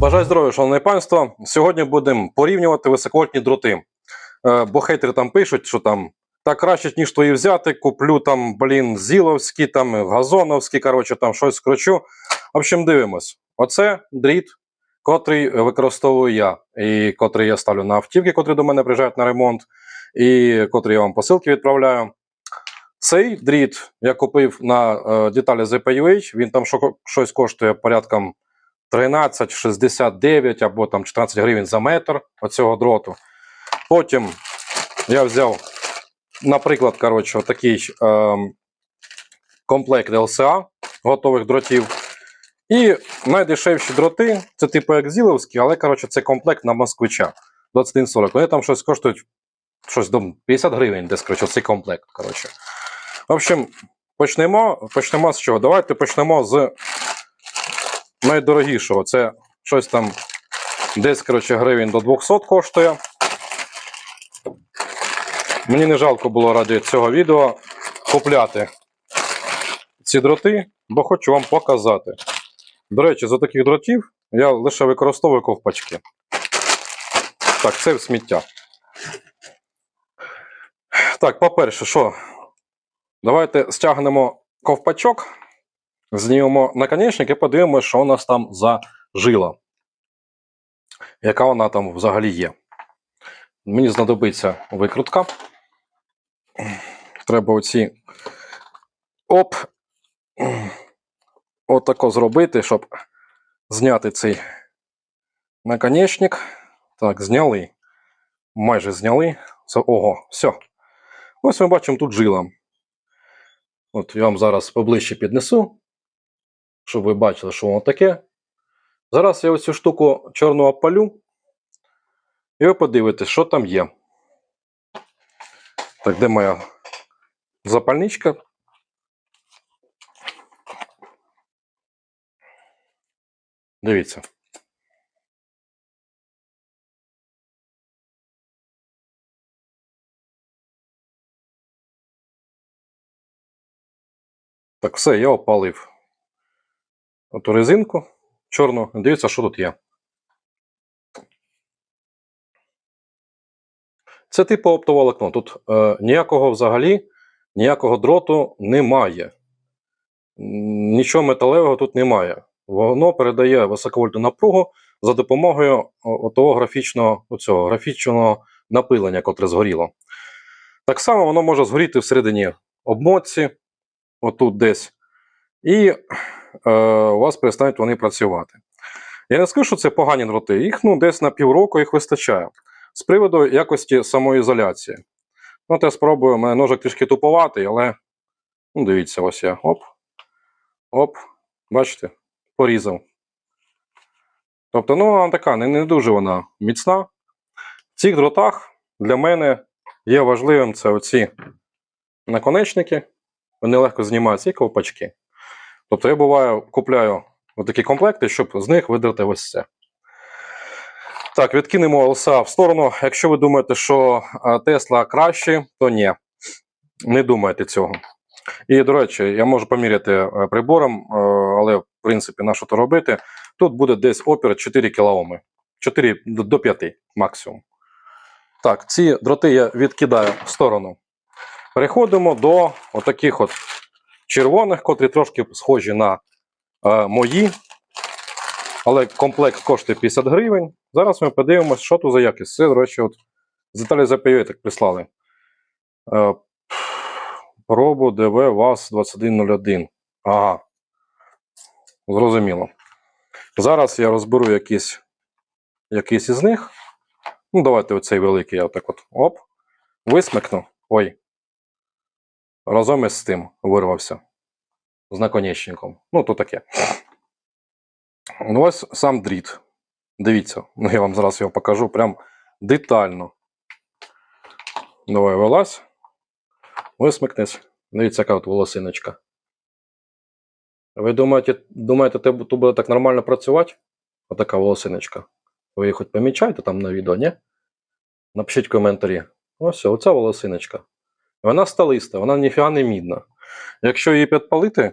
Бажаю здоров'я, шановне панство. Сьогодні будемо порівнювати високовольтні дроти. Е, Бо хейтери там пишуть, що там так краще, ніж твої взяти. Куплю там, блін, зіловські, там газоновські, коротше, там щось скручу. В общем, дивимось. Оце дріт, котрий використовую я, і котрий я ставлю на автівки, котрі до мене приїжджають на ремонт, і котрий я вам посилки відправляю. Цей дріт я купив на е, деталі ZPUH, він там щось коштує порядком 13,69 або там 14 гривень за метр оцього дроту. Потім я взяв, наприклад, коротше, такий ем, комплект LCA готових дротів. І найдешевші дроти, це типу як зіловські, але коротше, це комплект на москвича 2140. Вони там щось коштують щось до 50 гривень, десь коротше, цей комплект. Коротше. В общем, почнемо, почнемо з чого? Давайте почнемо з найдорогішого. Це щось там десь коротше, гривень до 200 коштує. Мені не жалко було ради цього відео купляти ці дроти, бо хочу вам показати. До речі, за таких дротів я лише використовую ковпачки. Так, це в сміття. Так, по-перше, що? Давайте стягнемо ковпачок, знімемо наконечник і подивимося, що у нас там за жила. Яка вона там взагалі є. Мені знадобиться викрутка. Треба оці оп. Отако зробити, щоб зняти цей наконечник. Так, зняли. Майже зняли. Ого, все. Ось ми бачимо тут жила. От я вам зараз поближче піднесу, щоб ви бачили, що воно таке. Зараз я оцю штуку чорну опалю, і ви подивитесь, що там є. Так, де моя запальничка? Дивіться. Так, все, я опалив оту резинку чорну. Дивіться, що тут є. Це типу оптоволокно. Тут е, ніякого взагалі, ніякого дроту немає. Нічого металевого тут немає. Воно передає високовольтну напругу за допомогою о- отого графічного, оцього, графічного напилення, котре згоріло. Так само воно може згоріти всередині обмотці, отут десь, і у вас перестануть вони працювати. Я не скажу, що це погані дроти. Їх ну, десь на півроку їх вистачає. З приводу якості самоізоляції. Ну, я спробую, мене ножик трішки туповатий, але ну, дивіться, ось я. Оп. Оп. Бачите? Порізав. Тобто, ну, вона така, не, не дуже вона міцна. В цих дротах для мене є важливим це оці наконечники. Вони легко знімаються і ковпачки. Тобто я буваю, купляю такі комплекти, щоб з них видерти ось це. Так, відкинемо LSA в сторону. Якщо ви думаєте, що е, Тесла краще, то ні. Не думайте цього. І, до речі, я можу поміряти е, прибором, е, але в принципі, на що то робити. Тут буде десь опір 4 кОм. 4 до до 5 максимум. Так, ці дроти я відкидаю в сторону. Переходимо до отаких от червоних, котрі трошки схожі на е, мої. Але комплект коштує 50 гривень. Зараз ми подивимося, що тут за якість. Це, до речі, от з ZPU так прислали. Е, Пробу ДВ ВАЗ 2101. Ага. Зрозуміло. Зараз я розберу якісь, якісь із них. Ну, давайте оцей великий я отак от. Оп. Висмикну. Ой. Разом із тим вирвався. З наконечником. Ну, то таке. Ну, ось сам дріт. Дивіться, ну я вам зараз його покажу прям детально. Давай вилазь. Висмикнись. Дивіться, яка от волосиночка. Ви думаєте, думаєте, те- буде так нормально працювати? Отака волосиночка. Ви її хоч помічаєте там на відео, ні? Напишіть коментарі. Ось, оця волосиночка. Вона сталиста, вона ніфіга не мідна. Якщо її підпалити,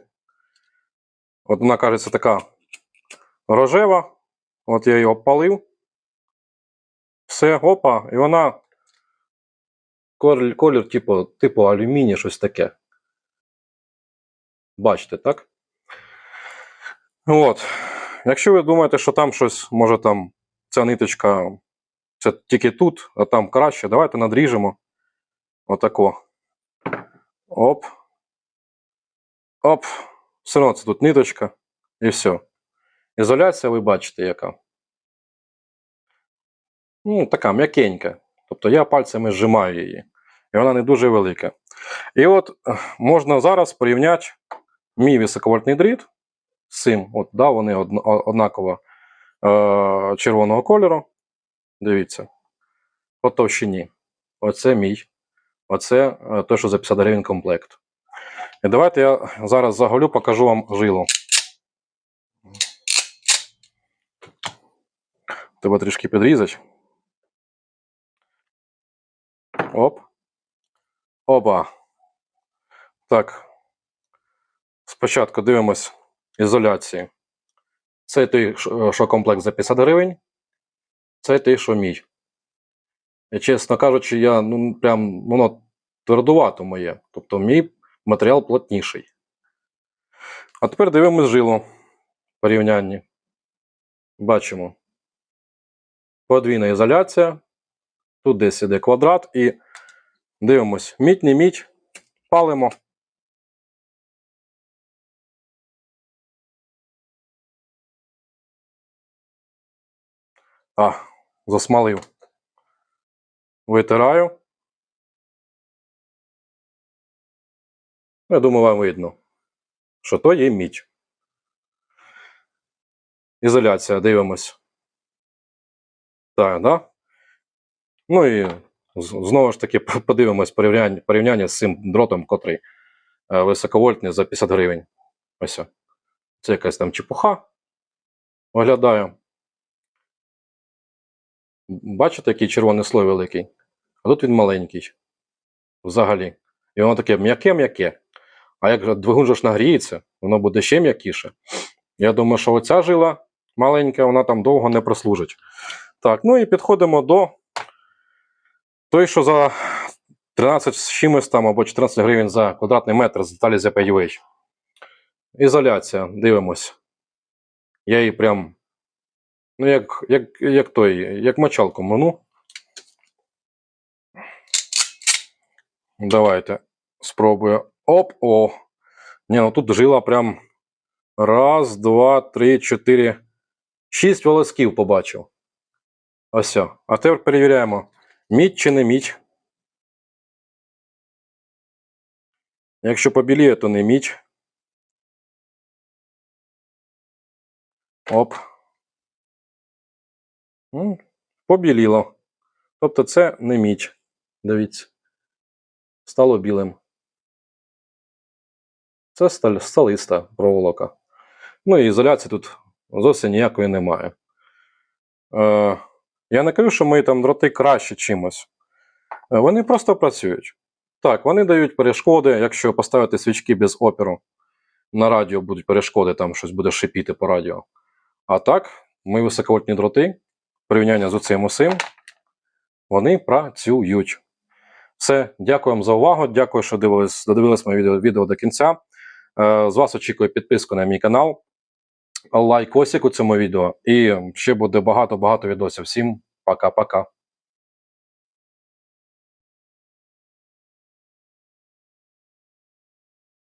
от вона кажеться така рожева, От я її обпалив. Все, опа, і вона колір, колір типу, типу алюміній, щось таке. Бачите, так? От. Якщо ви думаєте, що там щось, може там ця ниточка, це тільки тут, а там краще, давайте надріжемо. Отако. Оп. Оп. Все одно це тут ниточка. І все. Ізоляція ви бачите, яка. Ну, така м'якенька. Тобто я пальцями зжимаю її. І вона не дуже велика. І от можна зараз порівняти мій високовольтний дріт з цим. От, да, вони однаково е- червоного кольору. Дивіться. По товщині. Оце мій. Оце е, те, що за 50 гривень комплект. І давайте я зараз заголю, покажу вам жилу. Треба трішки підрізати. Оп. Опа. Так. Спочатку дивимось ізоляції. Це той, що що комплект за 50 гривень. Це той, що мій. Чесно кажучи, я ну, прям воно твердувато моє. Тобто мій матеріал плотніший. А тепер дивимось жилу в порівнянні. Бачимо. Подвійна ізоляція. Тут десь іде квадрат і дивимось. Мідь, не мідь. Палимо. А, засмалив. Витираю. Я думаю, вам видно, що то є мідь. Ізоляція, дивимось. Так, да? Ну і знову ж таки подивимось порівняння, порівняння з цим дротом, котрий е, високовольтний за 50 гривень. Ось. Це якась там чепуха. Оглядаю. Бачите, який червоний слой великий? А тут він маленький. Взагалі. І воно таке м'яке-м'яке. А як двигун ж нагріється, воно буде ще м'якіше. Я думаю, що оця жила маленька, вона там довго не прослужить. Так, ну і підходимо до той, що за 13 з чимось там або 14 гривень за квадратний метр з деталі за 5 UH. Ізоляція, дивимось. Я її прям. Ну, як, як, як той, як мочалку мину. Давайте спробую. Оп, о. Ні, ну тут жила прям. Раз, два, три, чотири. Шість волосків побачив. Ось. А тепер перевіряємо. Мідь чи не мідь. Якщо побіліє, то не мідь. Оп. Побіліло. Тобто це не мідь. Дивіться. Стало білим. Це сталь, сталиста проволока. Ну і ізоляції тут зовсім ніякої немає. Е, я не кажу, що мої там дроти краще чимось. Е, Вони просто працюють. Так, вони дають перешкоди, якщо поставити свічки без опіру. На радіо будуть перешкоди, там щось буде шипіти по радіо. А так, мої високовольтні дроти, в порівнянні з оцим усім, вони працюють. Все, дякую вам за увагу. Дякую, що дивились, додивились моє відео, відео до кінця. Е, З вас очікую підписку на мій канал, лайкосик у цьому відео. І ще буде багато-багато відосів. Всім пока-пока.